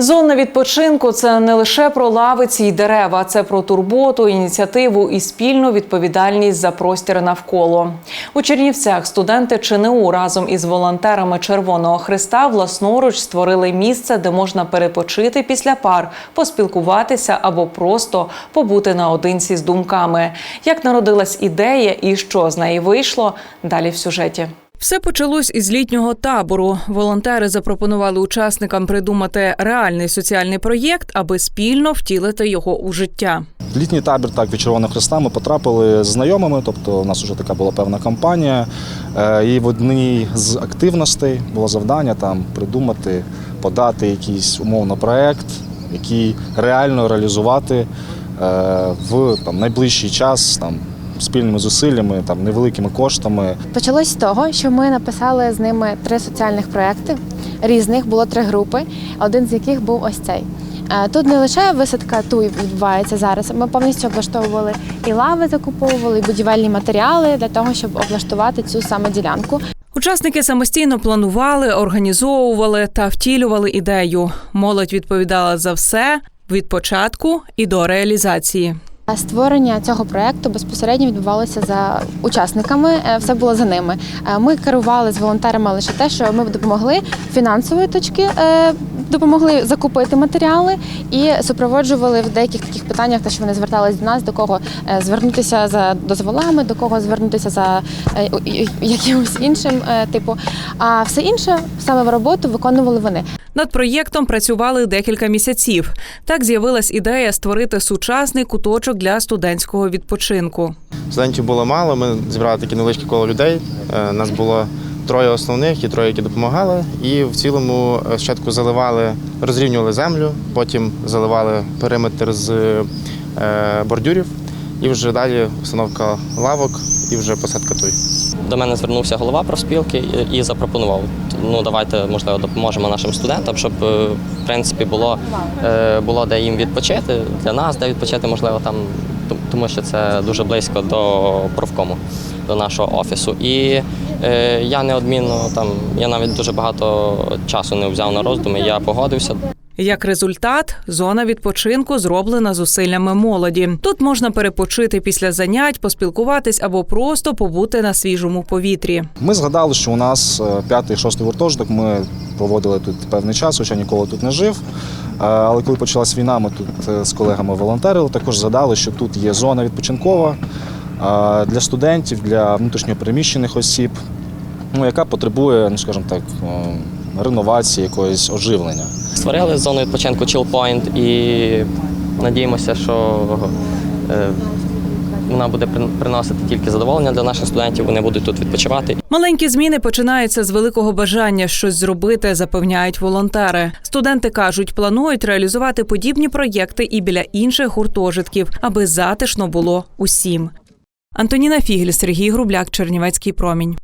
Зона відпочинку це не лише про лавиці й дерева, це про турботу, ініціативу і спільну відповідальність за простір навколо. У Чернівцях студенти ЧНУ разом із волонтерами Червоного Христа власноруч створили місце, де можна перепочити після пар, поспілкуватися або просто побути наодинці з думками. Як народилась ідея і що з неї вийшло, далі в сюжеті. Все почалось із літнього табору. Волонтери запропонували учасникам придумати реальний соціальний проєкт, аби спільно втілити його у життя. Літній табір так від Червоного Христа ми потрапили з знайомими, тобто у нас вже така була певна кампанія. Е, І в одній з активностей було завдання там придумати, подати якийсь умовно проект, який реально реалізувати е, в там, найближчий час там, спільними зусиллями, там, невеликими коштами. Почалось з того, що ми написали з ними три соціальних проекти різних, було три групи, один з яких був ось цей. Е, Тут не лише висадка туй відбувається зараз. Ми повністю облаштовували і лави, закуповували, і будівельні матеріали для того, щоб облаштувати цю саме ділянку. Учасники самостійно планували, організовували та втілювали ідею. Молодь відповідала за все від початку і до реалізації. Створення цього проекту безпосередньо відбувалося за учасниками. е, Все було за ними. Е, Ми керували з волонтерами лише те, що ми допомогли фінансової точки, е, допомогли закупити матеріали і супроводжували в деяких таких питаннях, те, що вони звертались до нас, до кого е, звернутися за дозволами, до кого звернутися за е, якимось іншим е, типу. А все інше саме роботу виконували вони. Над проєктом працювали декілька місяців. Так з'явилась ідея створити сучасний куточок для студентського відпочинку. Студентів було мало, ми зібрали таке невеличке коло людей. Нас було троє основних і троє, які допомагали. І в цілому е, спочатку заливали, розрівнювали землю, потім заливали периметр з е, бордюрів, і вже далі установка лавок і вже посадка туй. До мене звернувся голова профспілки і- запропонував. Ну давайте можливо допоможемо нашим студентам, щоб е, в принципі було, було де їм відпочити для нас, де відпочити, можливо, там тому що це дуже близько до профкому, до нашого офісу. І я неодмінно там, я навіть дуже багато часу не взяв на роздуми. Я погодився. Як результат, зона відпочинку зроблена зусиллями молоді. Тут можна перепочити після занять, поспілкуватись або просто побути на свіжому повітрі. Ми згадали, що у нас е, п'ятий, шостий гуртожиток. Ми проводили тут певний час, хоча ніколи тут не жив. Е, Але коли почалась війна, ми тут е, з колегами волонтерили. Також згадали, що тут є зона відпочинкова е, для студентів, для внутрішньопереміщених осіб, ну, яка потребує, ну скажімо так, е, реновації, якогось оживлення. Створили зону відпочинку Chill Point і надіємося, що е, вона буде прин- приносити тільки задоволення для наших студентів. Вони будуть тут відпочивати. Маленькі зміни починаються з великого бажання щось зробити, запевняють волонтери. Студенти кажуть, планують реалізувати подібні проєкти і біля інших гуртожитків, аби затишно було усім. Антоніна Фігель, Сергій Грубляк, Чернівецький промінь.